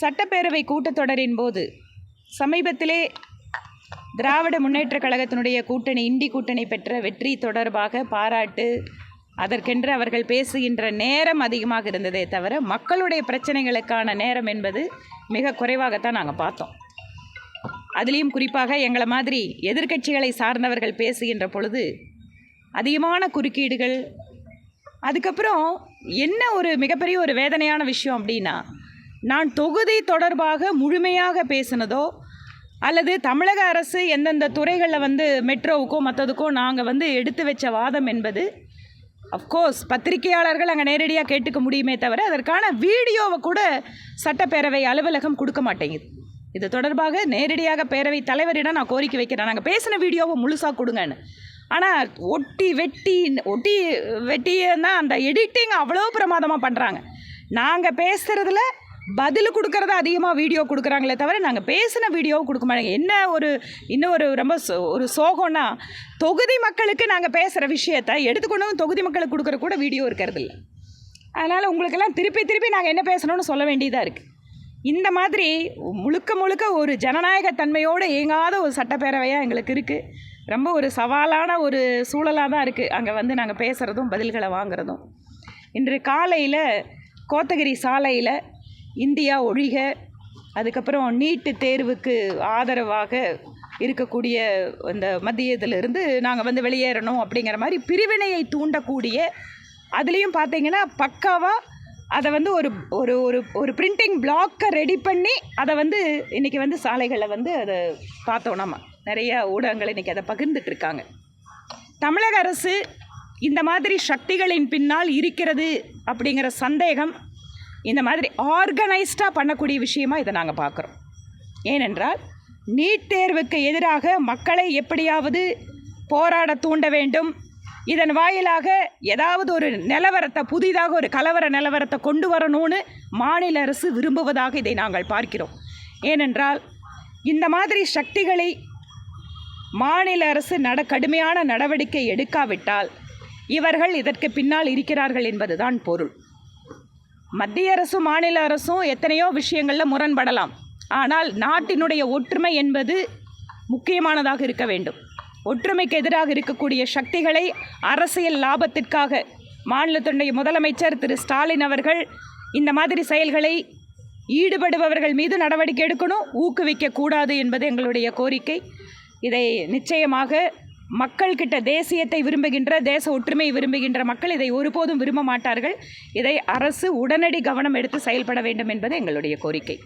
சட்டப்பேரவை கூட்டத்தொடரின் போது சமீபத்திலே திராவிட முன்னேற்றக் கழகத்தினுடைய கூட்டணி இண்டி கூட்டணி பெற்ற வெற்றி தொடர்பாக பாராட்டு அதற்கென்று அவர்கள் பேசுகின்ற நேரம் அதிகமாக இருந்ததே தவிர மக்களுடைய பிரச்சனைகளுக்கான நேரம் என்பது மிக குறைவாகத்தான் நாங்கள் பார்த்தோம். அதுலேயும் குறிப்பாக எங்களை மாதிரி எதிர்க்கட்சிகளை சார்ந்தவர்கள் பேசுகின்ற பொழுது அதிகமான குறுக்கீடுகள் அதுக்கப்புறம் என்ன ஒரு மிகப்பெரிய ஒரு வேதனையான விஷயம் அப்படின்னா நான் தொகுதி தொடர்பாக முழுமையாக பேசினதோ அல்லது தமிழக அரசு எந்தெந்த துறைகளில் வந்து மெட்ரோவுக்கோ மற்றதுக்கோ நாங்கள் வந்து எடுத்து வச்ச வாதம் என்பது அஃப்கோர்ஸ் பத்திரிகையாளர்கள் அங்கே நேரடியாக கேட்டுக்க முடியுமே தவிர அதற்கான வீடியோவை கூட சட்டப்பேரவை அலுவலகம் கொடுக்க மாட்டேங்குது. இது தொடர்பாக நேரடியாக பேரவை தலைவரிடம் நான் கோரிக்கை வைக்கிறேன். நாங்கள் பேசின வீடியோவை முழுசாக கொடுங்கன்னு. ஆனால் ஒட்டி வெட்டி ஒட்டி வெட்டியன்னா அந்த எடிட்டிங் அவ்வளோ பிரமாதமாக பண்ணுறாங்க நாங்கள் பேசுகிறதுல பதில் கொடுக்கறத அதிகமாக வீடியோ கொடுக்குறாங்களே தவிர நாங்கள் பேசின வீடியோவும் கொடுக்க மாட்டாங்க என்ன ஒரு இன்னும் ஒரு ரொம்ப சோ- ஒரு சோகம்னா தொகுதி மக்களுக்கு நாங்கள் பேசுகிற விஷயத்த எடுத்துக்கொண்டு தொகுதி மக்களுக்கு கொடுக்குற கூட வீடியோ இருக்கிறது இல்லை. அதனால் உங்களுக்கெல்லாம் திருப்பி திருப்பி நாங்கள் என்ன பேசணும்னு சொல்ல வேண்டியதாக இருக்குது இந்த மாதிரி முழுக்க முழுக்க ஒரு ஜனநாயக தன்மையோடு இயங்காத ஒரு சட்டப்பேரவையாக எங்களுக்கு இருக்குது ரொம்ப ஒரு சவாலான ஒரு சூழலாக தான் இருக்குது அங்கே வந்து நாங்கள் பேசுகிறதும் பதில்களை வாங்குறதும். இன்று காலையில் கோத்தகிரி சாலையில் இந்தியா ஒழிக. அதுக்கப்புறம் நீட்டு தேர்வுக்கு ஆதரவாக இருக்கக்கூடிய அந்த மத்தியத்திலிருந்து நாங்கள் வந்து வெளியேறணும் அப்படிங்கிற மாதிரி பிரிவினையை தூண்டக்கூடிய அதுலேயும் பார்த்தீங்கன்னா பக்காவாக அதை வந்து ஒரு ஒரு ஒரு ஒரு பிரிண்டிங் பிளாக்கை ரெடி பண்ணி அதை வந்து இன்றைக்கி வந்து சாலைகளில் வந்து அதை பார்த்தோம் நம்ம. நிறைய ஊடகங்கள் இன்றைக்கி அதை பகிர்ந்துட்டுருக்காங்க தமிழக அரசு இந்த மாதிரி சக்திகளின் பின்னால் இருக்கிறது அப்படிங்கிற சந்தேகம் இந்த மாதிரி ஆர்கனைஸ்டாக பண்ணக்கூடிய விஷயமா இதை நாங்கள் பார்க்குறோம் ஏனென்றால் நீட் தேர்வுக்கு எதிராக மக்களை எப்படியாவது போராட தூண்ட வேண்டும். இதன் வாயிலாக ஏதாவது ஒரு நிலவரத்தை புதிதாக ஒரு கலவர நிலவரத்தை கொண்டு வரணும்னு மாநில அரசு விரும்புவதாக இதை நாங்கள் பார்க்கிறோம். ஏனென்றால் இந்த மாதிரி சக்திகளை மாநில அரசு நட கடுமையான நடவடிக்கை எடுக்காவிட்டால் இவர்கள் இதற்கு பின்னால் இருக்கிறார்கள் என்பதுதான் பொருள். மத்திய அரசும் மாநில அரசும் எத்தனையோ விஷயங்களில் முரண்படலாம். ஆனால் நாட்டினுடைய ஒற்றுமை என்பது முக்கியமானதாக இருக்க வேண்டும். ஒற்றுமைக்கு எதிராக இருக்கக்கூடிய சக்திகளை அரசியல் லாபத்திற்காக மாநிலத்தினுடைய முதலமைச்சர் திரு. ஸ்டாலின் அவர்கள் இந்த மாதிரி செயல்களை ஈடுபடுபவர்கள் மீது நடவடிக்கை எடுக்கணும் ஊக்குவிக்கக்கூடாது என்பது எங்களுடைய கோரிக்கை. இதை நிச்சயமாக மக்கள்கிட்ட தேசியத்தை விரும்புகின்ற தேச ஒற்றுமையை விரும்புகின்ற மக்கள் இதை ஒருபோதும் விரும்ப மாட்டார்கள். இதை அரசு உடனடி கவனம் எடுத்து செயல்பட வேண்டும் என்பது எங்களுடைய கோரிக்கை.